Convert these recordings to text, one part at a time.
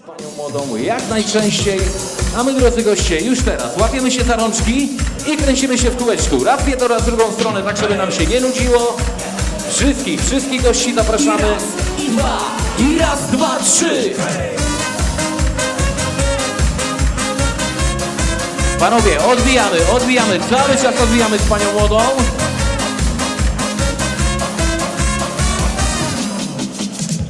z panią młodą jak najczęściej. A my, drodzy goście, już teraz łapiemy się za rączki i kręcimy się w kółeczku. Raz w jedną, raz w drugą stronę, tak żeby nam się nie nudziło. Wszystkich, wszystkich gości zapraszamy. I dwa, i raz, dwa, trzy. Panowie, odbijamy, odbijamy, cały czas odbijamy z panią młodą.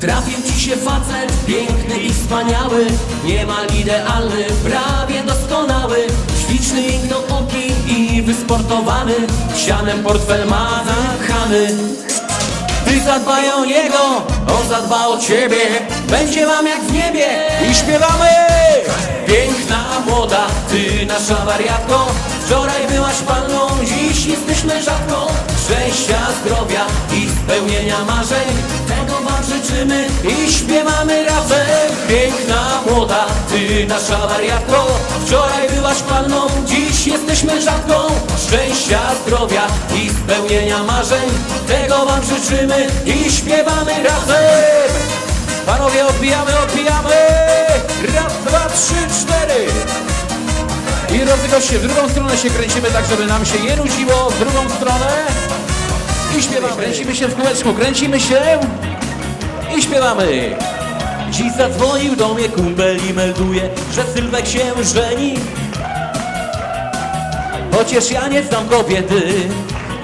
Trafił ci się facet, piękny i wspaniały Niemal idealny, prawie doskonały. Śliczny oki i wysportowany Sianem portfel ma Ty zadbaj o niego, on zadba o ciebie. Będzie wam jak w niebie I śpiewamy! Piękna młoda, ty nasza wariatko. Wczoraj byłaś panną, dziś jesteś mężatką Szczęścia, zdrowia i spełnienia marzeń. Tego wam życzymy i śpiewamy razem. Piękna młoda, ty nasza wariatko. Wczoraj byłaś panną, dziś jesteś mężatką Szczęścia, zdrowia i spełnienia marzeń. Tego wam życzymy i śpiewamy razem. Panowie, odbijamy, odbijamy! Raz, dwa, trzy, cztery! Drodzy goście, w drugą stronę się kręcimy tak, żeby nam się nie nudziło, w drugą stronę i śpiewamy. Kręcimy się w kółeczku, kręcimy się i śpiewamy. Dziś zadzwonił do mnie kumpel i melduje, że Sylwek się żeni. Chociaż ja nie znam kobiety,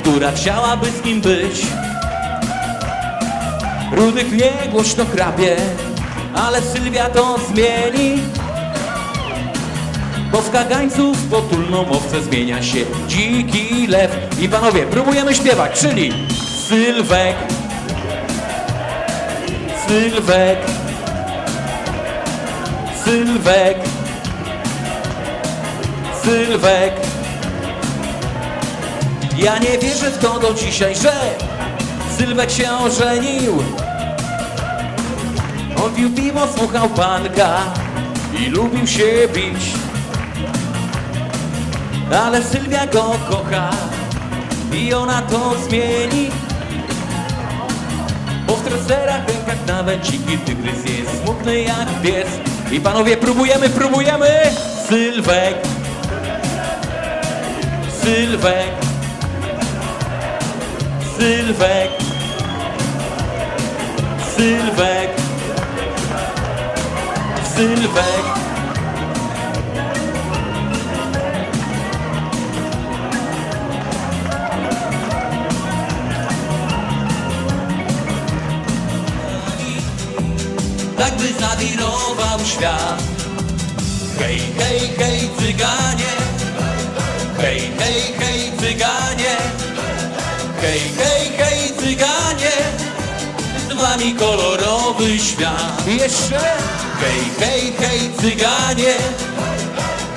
która chciałaby z nim być. Rudy mnie głośno chrapie, ale Sylwia to zmieni. Bo z kagańców potulną owcę zmienia się dziki lew. I panowie, próbujemy śpiewać, czyli Sylwek, Sylwek, Sylwek, Sylwek. Ja nie wierzę w to do dzisiaj, że Sylwek się ożenił. On pił piwo, słuchał panka i lubił się bić. Ale Sylwia go kocha i ona to zmieni. Bo w treserach rękach nawet dziki tygrys jest smutny jak pies. i panowie, próbujemy, próbujemy! Sylwek, Sylwek, Sylwek, Sylwek, Sylwek. By zawirował świat. Hej, hej, hej, cyganie. Hej, hej, hej, cyganie. Hej, hej, hej, cyganie. Z wami kolorowy świat. Jeszcze? Hej, hej, hej, cyganie.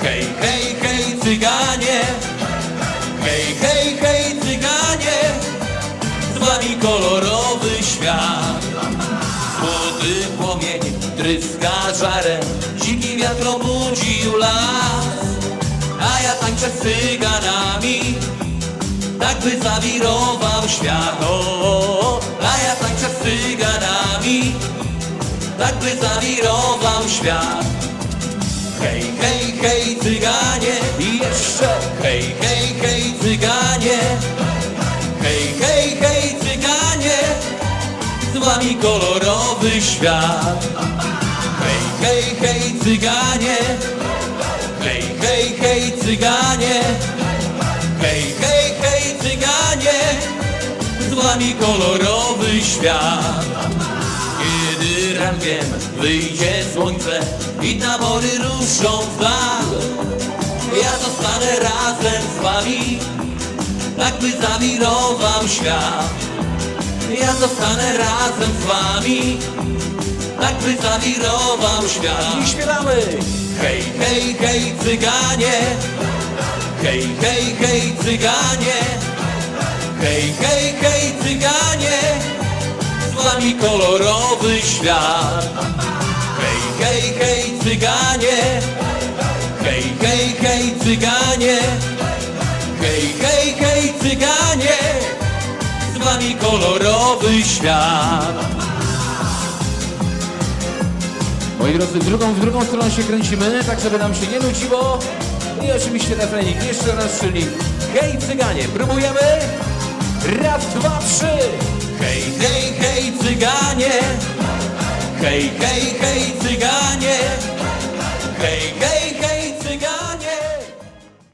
Hej, hej, hej, cyganie. Hej, hej, hej, żarem. Dziki wiatr obudził las A ja tańczę z cyganami. Tak by zawirował świat. O, A ja tańczę z cyganami. Tak by zawirował świat. Hej, hej, hej, cyganie. I jeszcze Hej, hej, hej, cyganie. Hej, hej, hej, cyganie. Z wami kolorowy świat. Hej, hej, cyganie. Hej, hej, hej, cyganie. Hej, hej, hej, cyganie. Z wami kolorowy świat. Kiedy rankiem wyjdzie słońce i tabory ruszą w dal, ja zostanę razem z wami, tak by zawirował świat. Ja zostanę razem z wami Tak by zawirował świat. I śpiewamy! Hej, hej, hej, cyganie. Hej, hej, hej, cyganie. Hej, hej, hej, cyganie. Z wami kolorowy świat. Hej, hej, hej, cyganie. Hej, hej, hej, cyganie. Hej, hej, hej, cyganie. Z wami kolorowy świat Moi drodzy, w drugą, w drugą stronę się kręcimy, tak żeby nam się nie nudziło. I oczywiście refrenik jeszcze raz, czyli hej cyganie, próbujemy? Raz, dwa, trzy! Hej, hej, hej, cyganie! Hej, hej, hej,